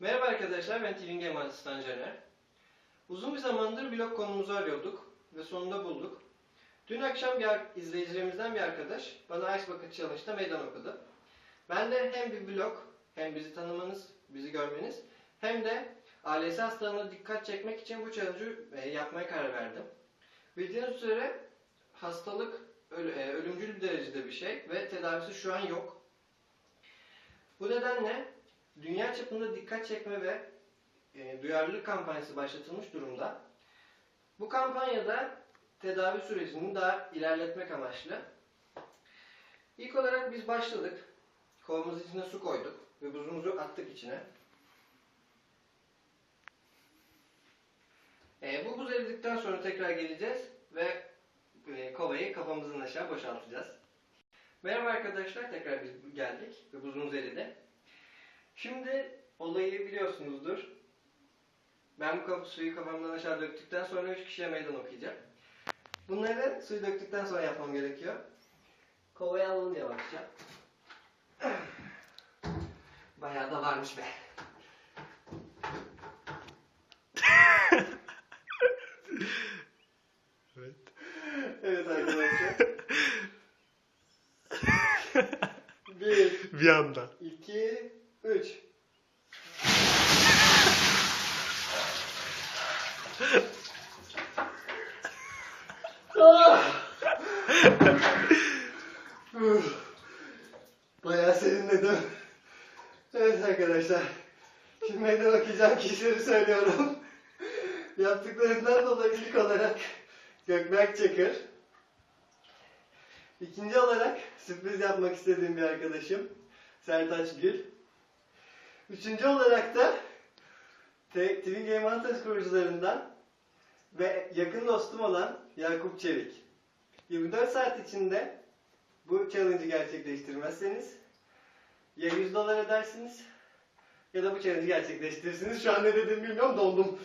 Merhaba arkadaşlar, ben TV Game Artistan Caner. Uzun bir zamandır blog konumuzu arıyorduk ve sonunda bulduk. Dün akşam bir izleyicilerimizden bir arkadaş bana Ice Bucket Challenge'da meydan okudu. Ben de hem bir blog, hem bizi tanımanız, bizi görmeniz, hem de ALS hastalığına dikkat çekmek için bu challenge'ı e, yapmaya karar verdim. Bildiğiniz üzere hastalık e, ölümcül bir derecede bir şey ve tedavisi şu an yok. Bu nedenle dünya çapında dikkat çekme ve e, duyarlılık kampanyası başlatılmış durumda. Bu kampanyada tedavi sürecini daha ilerletmek amaçlı. İlk olarak biz başladık. Kovamızın içine su koyduk ve buzumuzu attık içine. E, bu buz eridikten sonra tekrar geleceğiz ve e, kovayı kafamızın aşağı boşaltacağız. Merhaba arkadaşlar, tekrar biz geldik ve buzumuz eridi. Şimdi olayı biliyorsunuzdur. Ben bu suyu kafamdan aşağı döktükten sonra 3 kişiye meydan okuyacağım. Bunları suyu döktükten sonra yapmam gerekiyor. Kovayı alalım yavaşça. Bayağı da varmış be. Evet. Evet arkadaşlar. Bir, Bir anda. iki, üç. Ah! Uf. Bayağı serinledim. Evet arkadaşlar. Şimdi meydan okuyacağım kişileri söylüyorum. Yaptıklarından dolayı ilk olarak Gökberk Çakır. İkinci olarak sürpriz yapmak istediğim bir arkadaşım Sertaç Gül. Üçüncü olarak da Twin Game Hunters kurucularından ve yakın dostum olan Yakup Çevik. 24 saat içinde bu challenge'ı gerçekleştirmezseniz ya 100 dolar edersiniz ya da bu challenge'ı gerçekleştirirsiniz. Şu an ne dediğimi bilmiyorum dondum.